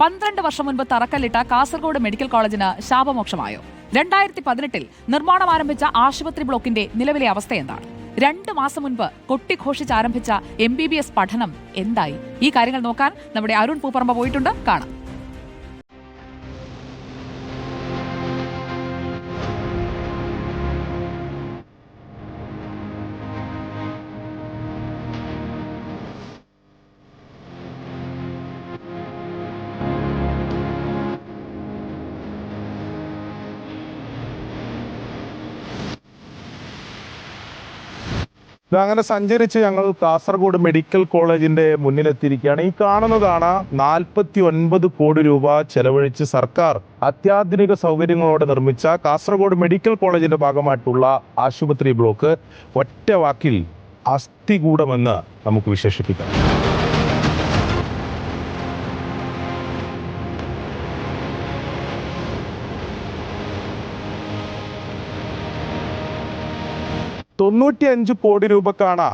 പന്ത്രണ്ട് വർഷം മുൻപ് തറക്കല്ലിട്ട കാസർഗോഡ് മെഡിക്കൽ കോളേജിന് ശാപമോക്ഷമായോ? രണ്ടായിരത്തി പതിനെട്ടിൽ നിർമ്മാണം ആരംഭിച്ച ആശുപത്രി ബ്ലോക്കിന്റെ നിലവിലെ അവസ്ഥ എന്താണ്? രണ്ട് മാസം മുൻപ് കൊട്ടിഘോഷിച്ച് ആരംഭിച്ച എം ബി ബി എസ് പഠനം എന്തായി? ഈ കാര്യങ്ങൾ നോക്കാൻ നമ്മുടെ അരുൺ പൂപ്പറമ്പ പോയിട്ടുണ്ട്. കാണാം. അങ്ങനെ സഞ്ചരിച്ച് ഞങ്ങൾ കാസർഗോഡ് മെഡിക്കൽ കോളേജിന്റെ മുന്നിലെത്തിയിരിക്കുകയാണ്. ഈ കാണുന്നതാണ് നാൽപ്പത്തി ഒൻപത് കോടി രൂപ ചെലവഴിച്ച് സർക്കാർ അത്യാധുനിക സൗകര്യങ്ങളോടെ നിർമ്മിച്ച കാസർഗോഡ് മെഡിക്കൽ കോളേജിന്റെ ഭാഗമായിട്ടുള്ള ആശുപത്രി ബ്ലോക്ക് ഒറ്റ വാക്കിൽ അസ്ഥികൂടമെന്ന് നമുക്ക് വിശേഷിപ്പിക്കാം. തൊണ്ണൂറ്റിയഞ്ച് കോടി രൂപക്കാണ്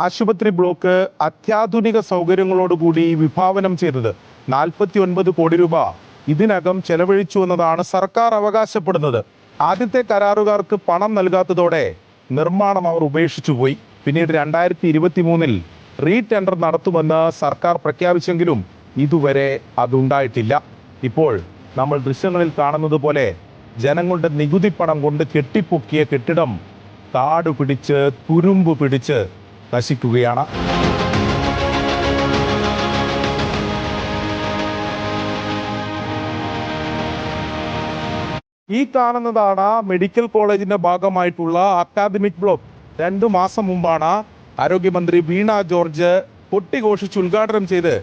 ആശുപത്രി ബ്ലോക്ക് അത്യാധുനിക സൗകര്യങ്ങളോടുകൂടി വിഭാവനം ചെയ്തത്. നാൽപ്പത്തി ഒൻപത് കോടി രൂപ ഇതിനകം ചെലവഴിച്ചു എന്നതാണ് സർക്കാർ അവകാശപ്പെടുന്നത്. ആദ്യത്തെ കരാറുകാർക്ക് പണം നൽകാത്തതോടെ നിർമ്മാണം അവർ ഉപേക്ഷിച്ചു പോയി. പിന്നീട് രണ്ടായിരത്തി ഇരുപത്തി മൂന്നിൽ റീടെൻഡർ നടത്തുമെന്ന് സർക്കാർ പ്രഖ്യാപിച്ചെങ്കിലും ഇതുവരെ അതുണ്ടായിട്ടില്ല. ഇപ്പോൾ നമ്മൾ ദൃശ്യങ്ങളിൽ കാണുന്നത് പോലെ ജനങ്ങളുടെ നികുതി പണം കൊണ്ട് കെട്ടിപ്പൊക്കിയ കെട്ടിടം കാട് പിടിച്ച് തുരുമ്പ് പിടിച്ച് നശിക്കുകയാണ്. ഈ കാണുന്നതാണ് മെഡിക്കൽ കോളേജിന്റെ ഭാഗമായിട്ടുള്ള അക്കാദമിക് ബ്ലോക്ക്. രണ്ടു മാസം മുമ്പാണ് ആരോഗ്യമന്ത്രി വീണ ജോർജ് പൊട്ടിഘോഷിച്ച് ഉദ്ഘാടനം ചെയ്ത്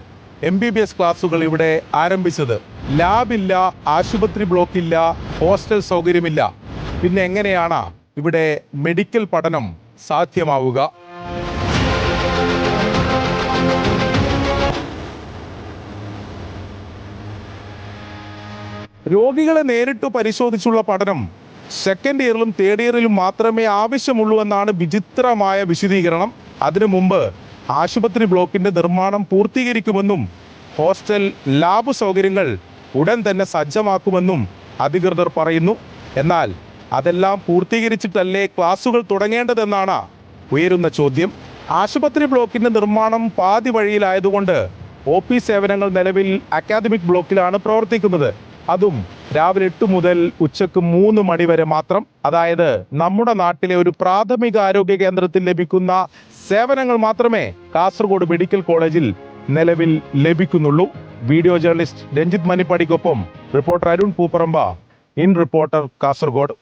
എം ബി ബി എസ് ക്ലാസ്സുകൾ ഇവിടെ ആരംഭിച്ചത്. ലാബില്ല ആശുപത്രി ബ്ലോക്കില്ല ഹോസ്റ്റൽ സൗകര്യമില്ല. പിന്നെ എങ്ങനെയാണ് ഇവിടെ മെഡിക്കൽ പഠനം സാധ്യമാവുക. രോഗികളെ നേരിട്ട് പരിശോധിച്ചുള്ള പഠനം സെക്കൻഡ് ഇയറിലും തേർഡ് ഇയറിലും മാത്രമേ ആവശ്യമുള്ളൂ എന്നാണ് വിചിത്രമായ വിശദീകരണം. അതിനു മുമ്പ് ആശുപത്രി ബ്ലോക്കിന്റെ നിർമ്മാണം പൂർത്തീകരിക്കുമെന്നും ഹോസ്റ്റൽ ലാബ് സൗകര്യങ്ങൾ ഉടൻ തന്നെ സജ്ജമാക്കുമെന്നും അധികൃതർ പറയുന്നു. എന്നാൽ അതെല്ലാം പൂർത്തീകരിച്ചിട്ടല്ലേ ക്ലാസുകൾ തുടങ്ങേണ്ടതെന്നാണ് ഉയരുന്ന ചോദ്യം. ആശുപത്രി ബ്ലോക്കിന്റെ നിർമ്മാണം പാതി വഴിയിലായതുകൊണ്ട് ഒ പി സേവനങ്ങൾ നിലവിൽ അക്കാദമിക് ബ്ലോക്കിലാണ് പ്രവർത്തിക്കുന്നത്. അതും രാവിലെ എട്ട് മുതൽ ഉച്ചയ്ക്ക് മൂന്ന് മണി വരെ മാത്രം. അതായത് നമ്മുടെ നാട്ടിലെ ഒരു പ്രാഥമിക ആരോഗ്യ കേന്ദ്രത്തിൽ ലഭിക്കുന്ന സേവനങ്ങൾ മാത്രമേ കാസർഗോഡ് മെഡിക്കൽ കോളേജിൽ നിലവിൽ ലഭിക്കുന്നുള്ളൂ. Video journalist Ranjith മണിപ്പടിക്കൊപ്പം reporter Arun Pooparamba in reporter Kasaragod.